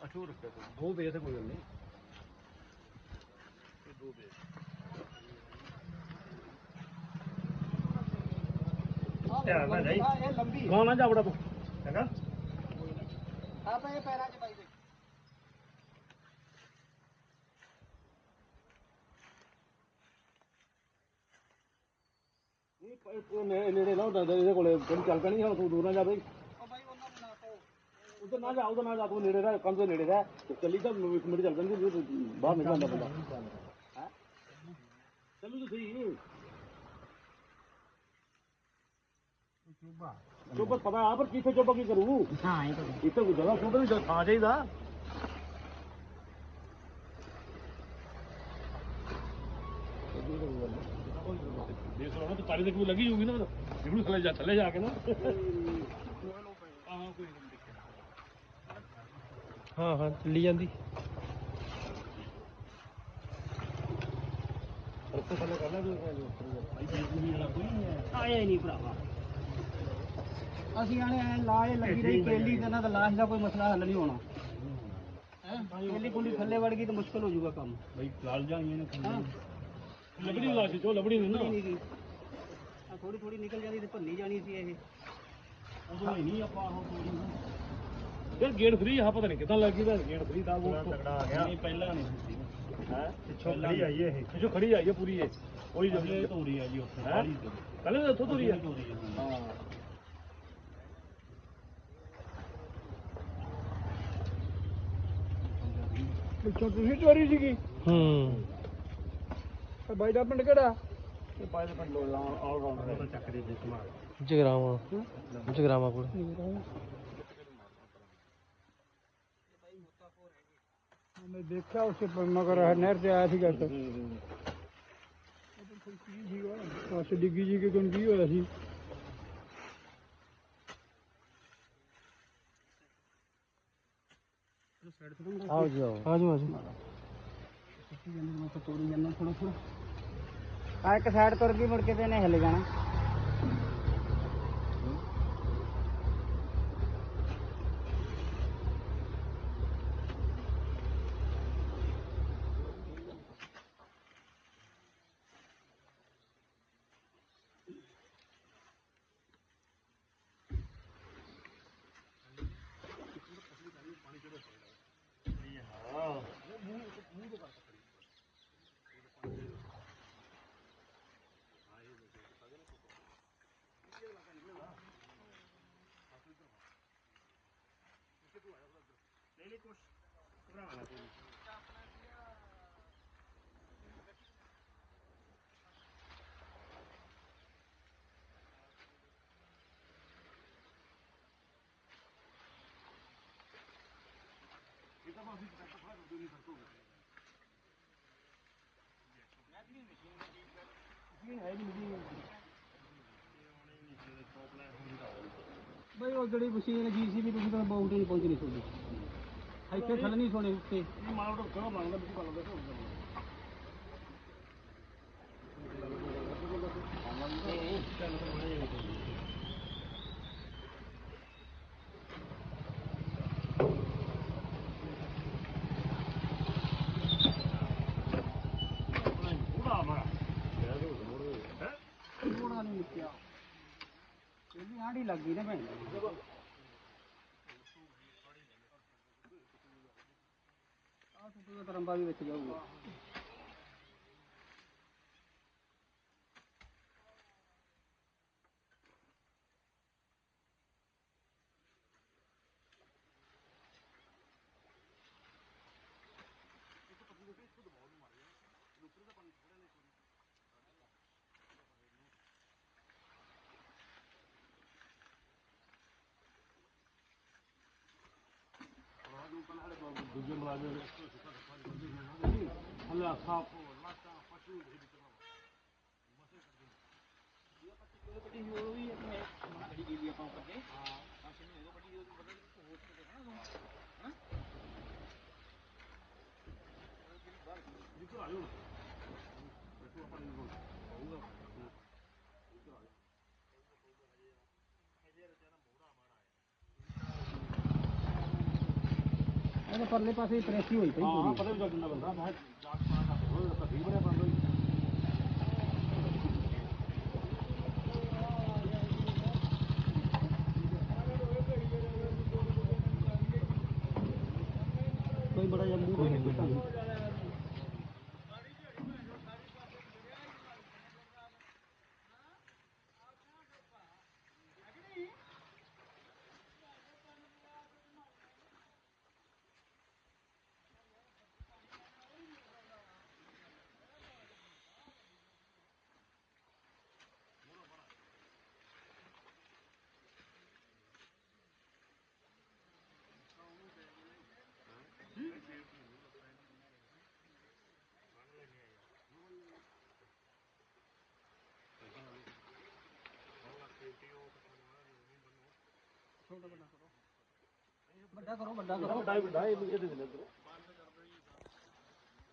ਅਠੂ ਰੱਖਿਆ ਤੂੰ ਦੋ ਵੇ ਤੇ ਕੋਈ ਗੱਲ ਨਹੀਂ ਇਹ ਦੋ ਦੇ ਧਿਆਨ ਨਾਲ ਤੂੰ ਚੰਗਾ ਆਪਾਂ ਇਹ ਪੈਰਾਂ 'ਚ ਪਾਈ ਦੇ ਨਹੀਂ ਨੇੜੇ ਨਾ ਹੁੰਦਾ, ਇਹਦੇ ਕੋਲੇ ਚੱਲ ਪੈਣੀ ਹੁਣ ਤੂੰ ਦੂਰ ਨਾ ਜਾ ਬਈ ਉਹ ਬਾਈ ਉਹਨਾਂ ਨੂੰ ਨਾ ਕਹੋ ਉਧਰ ਨਾ ਜਾ ਉਧਰ ਨਾ ਜਾ ਤੂੰ ਨੇੜੇ ਰਹਿ ਕੰਮ ਤੋਂ ਨੇੜੇ ਰਹਿ। ਤੇ ਚੱਲੀ ਤਾਂ ਇੱਕ ਮਿੰਟ ਚੱਲ ਪੈਂਦੀ ਫਿਰ ਬਾਹਰ ਨਿਕਲ ਜਾਂਦਾ ਬੰਦਾ। ਹੈ? ਚੱਲੂ ਤੂੰ ਸਹੀ। ਚੋਬਰ ਪਤਾ ਆ ਪਰ ਕਿੱਥੇ ਚੋਬਾ ਕੀ ਕਰੂ? ਹਾਂ ਇਹ ਤਾਂ ਇੱਥੇ ਕੋਈ ਜਗ੍ਹਾ ਚੋਬਰ ਦੀ ਥਾਂ ਚਾਹੀਦਾ। ਦੇਖ ਲਓ ਨਾ ਤੇ ਤਾਰੀ ਦੇ ਕੋਈ ਲੱਗੀ ਹੋਊਗੀ ਨਾ ਜਿਵੇਂ ਥੱਲੇ ਜਾ ਥੱਲੇ ਜਾ ਕੇ ਨਾ ਆਹ ਕੋਈ ਨਹੀਂ ਦੇਖਿਆ ਹਾਂ ਹਾਂ ਚੱਲੀ ਜਾਂਦੀ। ਥੱਲੇ ਕਰਨਾ ਵੀ ਭਾਈ ਬੀਜੂ ਵਾਲਾ ਕੋਈ ਨਹੀਂ ਹੈ ਆਇਆ ਨਹੀਂ ਭਰਾਵਾ। ਅਸੀਂ ਆਣੇ ਐ ਲਾਏ ਲੱਗੀ ਰਹੀ ਕੇਲੀ ਤੇ ਇਹਨਾਂ ਦਾ ਲਾਸ਼ ਦਾ ਕੋਈ ਮਸਲਾ ਹੱਲ ਨਹੀਂ ਹੋਣਾ। ਹੈ ਕੇਲੀ ਕੁੰਡੀ ਥੱਲੇ ਵੜ ਗਈ ਤਾਂ ਮੁਸ਼ਕਲ ਹੋ ਜਾਊਗਾ ਕੰਮ। ਭਾਈ ਲਾਲ ਜਾਈਏ ਨੇ ਹਾਂ। ਲੱਭੜੀ ਲਾਸ਼ ਚੋ ਲੱਭੜੀ ਨਹੀਂ ਨਾ। ਨਹੀਂ ਨਹੀਂ ਆ ਥੋੜੀ ਥੋੜੀ ਨਿਕਲ ਜਾਂਦੀ ਤੇ ਭੰਨੀ ਜਾਣੀ ਸੀ ਇਹ। ਉਦੋਂ ਹੀ ਨਹੀਂ ਆਪਾਂ ਉਹ ਥੋੜੀ ਯਾਰ ਗੇਟ ਫ੍ਰੀ ਆ ਪਤਾ ਨਹੀਂ ਕਿਦਾਂ ਲੱਗੀ ਦਾ ਗੇਟ ਫ੍ਰੀ ਦਾ ਉਹ ਤਗੜਾ ਆ ਗਿਆ। ਨਹੀਂ ਪਹਿਲਾਂ ਨਹੀਂ ਸੀ ਹੈ? ਪਿੱਛੋਂ ਖੜੀ ਆਈ ਇਹ। ਪਿੱਛੋਂ ਖੜੀ ਆਈ ਹੈ ਪੂਰੀ ਇਹ। ਉਹੀ ਜਿਹੜੀ ਧੋਰੀ ਆ। ਜੀ ਉੱਥੇ ਪਹਿਲੇ ਤਾਂ ਉੱਥੋਂ ਧੋਰੀ ਆ। ਹਾਂ। ਪਿੱਛੋਂ ਤੁਸੀਂ ਚੋਰੀ ਸੀਗੀ? ਹੂੰ। ਬਾਈ ਦਾ ਪਿੰਡ ਕਿਹੜਾ? ਇਹ ਪਾਏ ਦੇ ਪਿੰਡ ਆਲ ਰਾਉਂਡਰ ਹੈ ਚੱਕਰੀ ਦੇ ਸਮਾਨ ਜਗਰਾਵਾਂ। ਜਗਰਾਵਾਂ ਕੋਲ। ਮੈਂ ਦੇਖਿਆ ਉਸੇ ਪਰ ਮਗਰ ਨਹਿਰ ਤੇ ਆਇਆ ਸੀਗਾ ਤਾਂ ਪਾਸੇ ਡਿੱਗੀ ਜੀ ਕਿ ਕੀ ਹੋਇਆ ਸੀ? ਆਓ ਜੀ ਆਓ। ਆਜੋ ਆਜੋ ਤੋੜੀ ਜਾਂਦਾ ਥੋੜਾ ਥੋੜਾ ਆ ਇੱਕ ਸਾਈਡ ਤੁਰ ਗਈ ਮੁੜ ਕੇ ਤੇ ਇਹਨੇ ਹਿੱਲ ਜਾਣਾ। ਬਈ ਉਹ ਜਿਹੜੀ ਮਸ਼ੀਨ ਜੀ ਸੀ ਵੀ ਤੁਸੀਂ ਤਾਂ ਬਹੁਤ ਨਹੀਂ ਪਹੁੰਚਣੀ ਤੁਹਾਡੀ ਇੱਥੇ ਥੱਲੇ ਨਹੀਂ ਸੋਣੇ ਉੱਤੇ ਇਹ ਮਾਲ ਤੋਂ ਕਿਹੜਾ ਬਣਦਾ ਵਿੱਚ ਨਹੀਂ ਨਿਕਿਆ ਇਹਦੀ ਆਂਢੀ ਲੱਗ ਨਾ ਭੈਣ। ਆ ਤਰੰਬਾ ਵੀ ਵਿੱਚ ਜਾਊਗਾ। ਦੂਜੇ ਮੁਲਾਜ਼ਮ ਕਿਹੜੀ ਹੋਰ ਵੀ ਇੱਥੇ ਮਨਾ ਗੱਡੀ ਗੀਲੀ ਆਪਾਂ ਕਰਦੇ ਹਾਂ ਬਸ ਇਹਨੂੰ ਇਹੋ ਤੇ ਪਰਲੇ ਪਾਸੇ ਪ੍ਰੈਸੀ ਹੋਈ ਪਈ ਹਾਂ ਪਤਾ ਵੀ ਲੱਗਦਾ ਬੰਦਾ ਮੈਂ ਪਾਣਾ ਕਰ ਹੋਰ ਕੋਈ ਬੜਾ ਜਿਹਾ ਮੂੰਹ ਨਹੀਂ ਨਿਕਲਦਾ ਵੱਡਾ ਕਰੋ ਵੱਡਾ ਕਰੋ। ਵੱਡਾ ਵੱਡਾ ਇਹ ਇਹਦੇ ਦੇ ਅੰਦਰ